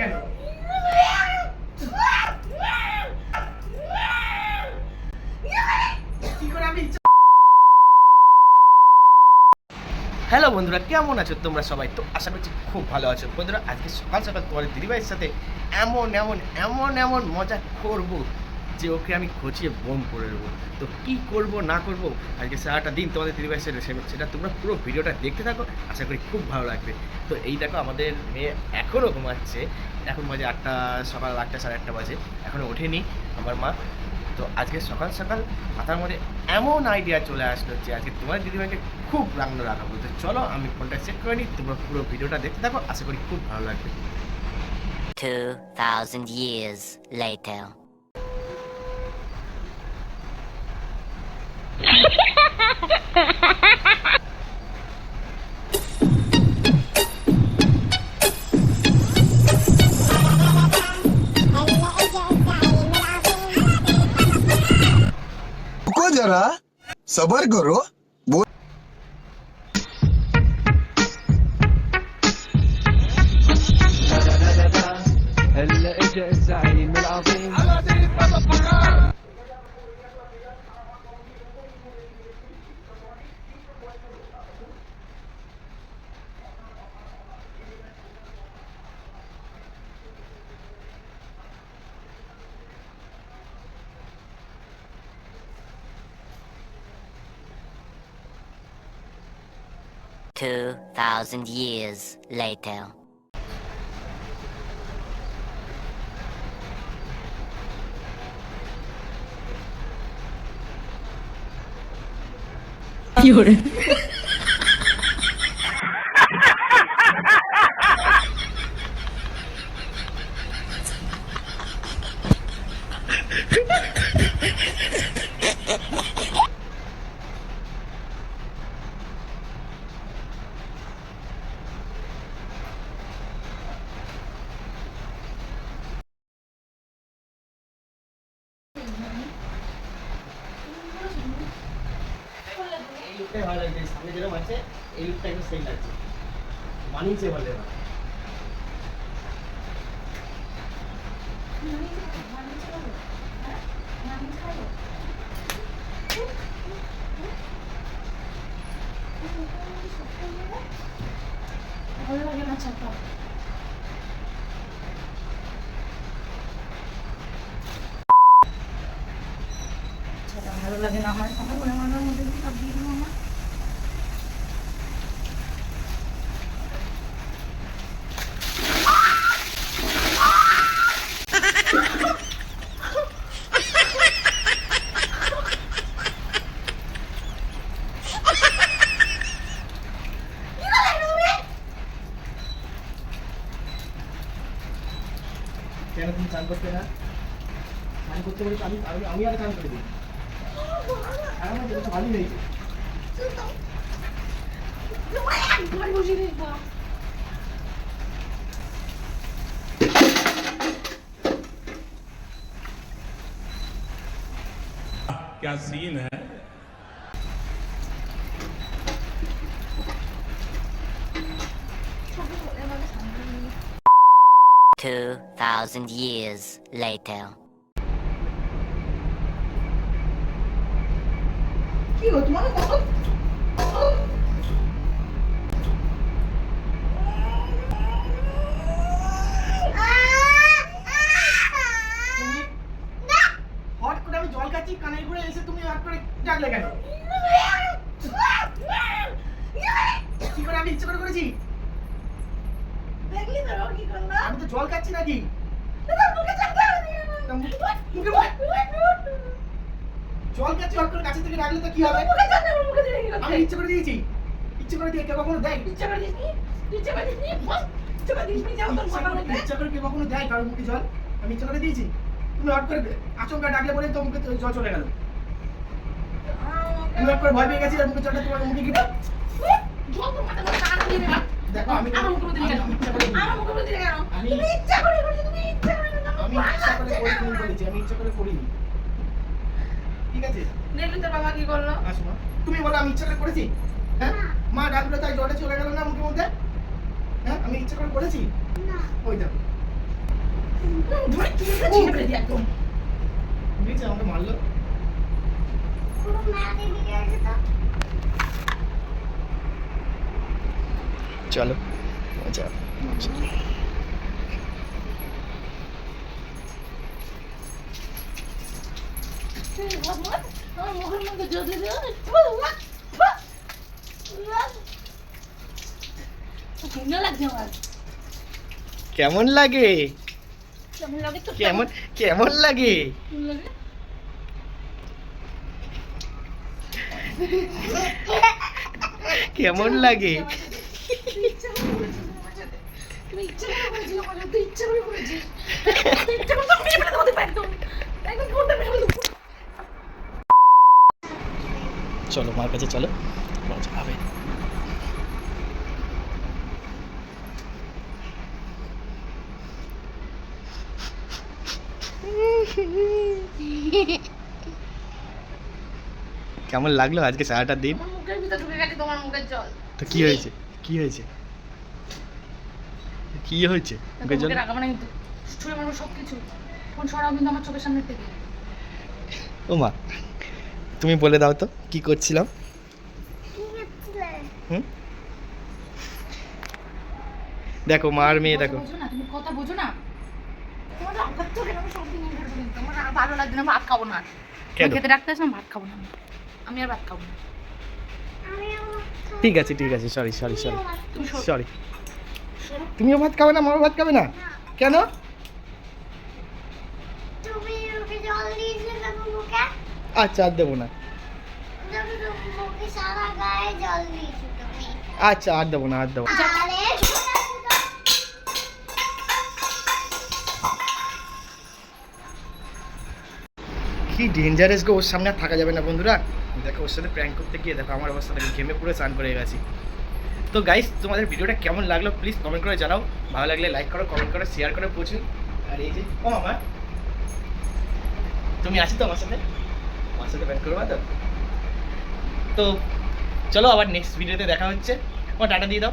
কেন? হ্যালো বন্ধুরা, কেমন আছো তোমরা সবাই? তো আশা করছি খুব ভালো আছো। বন্ধুরা, আজকে সকাল সকাল তোমার দিদিভাইয়ের সাথে এমন এমন এমন এমন মজা করব। যে ওকে আমি খচিয়ে বোম করে দেবো। তো কি করব না করব আজকে সারাটা দিন তোমাদের দিদিভাইয়ের সাথে সে- সেটা তোমরা পুরো ভিডিওটা দেখতে থাকো আশা করি খুব ভালো লাগবে। তো এই দেখো আমাদের মেয়ে এখনও ঘুমাচ্ছে। এখন বাজে আটটা সকাল আটটা সাড়ে আটটা বাজে। এখনও ওঠেনি আমার মা। তো আজকে সকাল সকাল মাথার মধ্যে এমন আইডিয়া চলে আসলো যে আজকে তোমার দিদিভাইকে খুব রান্না রাখাবো। তো চলো আমি ফোনটা চেক করে নিই তোমরা পুরো ভিডিওটা দেখতে থাকো আশা করি খুব ভালো লাগবে। 2,000 years later. जरा सबर करो बोल هلا اجا الزعيم 2,000 years later. Lloré. লুকটাই ভালো লাগছে সামনে যেরকম আছে এই লুকটা একটু সেই লাগছে। মানিয়েছে ভালো এবার ভালো লাগে না চাপা সেটা ভালো লাগে না আমার আমার মধ্যে সব দিয়ে দেবো আমার কেন তুমি চান করতে না? চান করতে বলে আমি আমি আর চান করে দিই क्या सीन है Two thousand years later. কি তোমার জল খাচ্ছি কানের ঘুরে এসে তুমি হট করে ডাকলে কেন? কি করে আমি ইচ্ছে করে করেছি? দেখলি তো কি করল আমি তো জল খাচ্ছি নাকি? মুখে মুখে বল। জল করে কাছে থেকে ডাকলে তো কি হবে? মুখে চাপ দাও মুখে দিয়ে কি আমি ইচ্ছে করে দিয়েছি। ইচ্ছে করে দিয়ে কেউ কখনো দেয়? ইচ্ছা করে দিসনি? ইচ্ছা করে বস ইচ্ছা করে দিসনি যাও তোর মাথা মধ্যে ইচ্ছা করে কেউ কখনো দেয় কারোর মুখে জল? আমি ইচ্ছা করে দিয়েছি। তুমি হট করে আচমকা ডাকলে বলে তো মুখে জল চলে গেল। আমি হট করে ভয় পেয়ে গেছি আর মুখে জলটা তোমার মুখে গিয়ে জল তোর মাথা মধ্যে টান দিয়ে দেবা। দেখো আমি আমার মুখে দিলে কেন। আমার মুখে দিলে কেন? তুমি ইচ্ছা করে করছ তুমি ইচ্ছা করে আমি ইচ্ছা করে করিনি আমি ইচ্ছা করে করিনি। ঠিক আছে? দেখলি তোর বাবা কি করল? আসো তুমি বলো আমি ইচ্ছা করে করেছি। হ্যাঁ? মা ডাকলো তাই জলটা চলে গেল না মুখের মধ্যে? হ্যাঁ? আমি ইচ্ছা করে করেছি? ওই দেখো। ধরে তুলে ছিঁড়ে ফেলে একদম। বুঝেছে আমাকে মারলো। চলো মজা সুন্দর লাগছে আমার কেমন লাগে? কেমন লাগে কেমন কেমন? লাগে? কেমন লাগে কেমন লাগে তুমি ইচ্ছা করে করেছিস আমার সাথে ইচ্ছা করে করেছিস ইচ্ছা করে তো আমি ফেলে দেবো তোকে একদম একদম ফোনটা ফেলে দেবো চলো মার কাছে চলো। মজা হবে কেমন লাগল আজকে সারাটা দিন? তো কি হয়েছে? কি হয়েছে? কি হয়েছে? মুখের জল? সব কিছু ফোন সরাও কিন্তু আমার চোখের সামনে থেকে। ও মা তুমি বলে দাও তো কি করছিলাম? হুম? দেখো মার মেয়ে দেখো। কথা বোঝো না। ভালো ভাত খাব না। খেতে আসলাম ভাত খাব না। আমি। আমি আর ভাত খাব না। ঠিক আছে ঠিক আছে সরি সরি সরি সরি তুমিও ভাত খাবে না মাও ভাত খাবে না। কেন? আচ্ছা আর দেবো না। আচ্ছা আর দেবো না, আর দেবো কি ডেঞ্জারাস গো, ওর সামনে আর থাকা যাবে না বন্ধুরা। দেখো, ওর সাথে প্র্যাঙ্ক করতে গিয়ে দেখো, আমার অবস্থা দেখো, ঘেমে পুরো স্নান করে গেছি। তো গাইস তোমাদের ভিডিওটা কেমন লাগল প্লিজ কমেন্ট করে জানাও। ভালো লাগলে লাইক করো কমেন্ট করো শেয়ার করো প্রচুর। আর এই যে, ও মামা, তুমি আছো তো আমার সাথে? আমার সাথে প্র্যাঙ্ক করবা তো তো, চলো আবার নেক্সট ভিডিওতে দেখা হচ্ছে। তোমার টাটা দিয়ে দাও।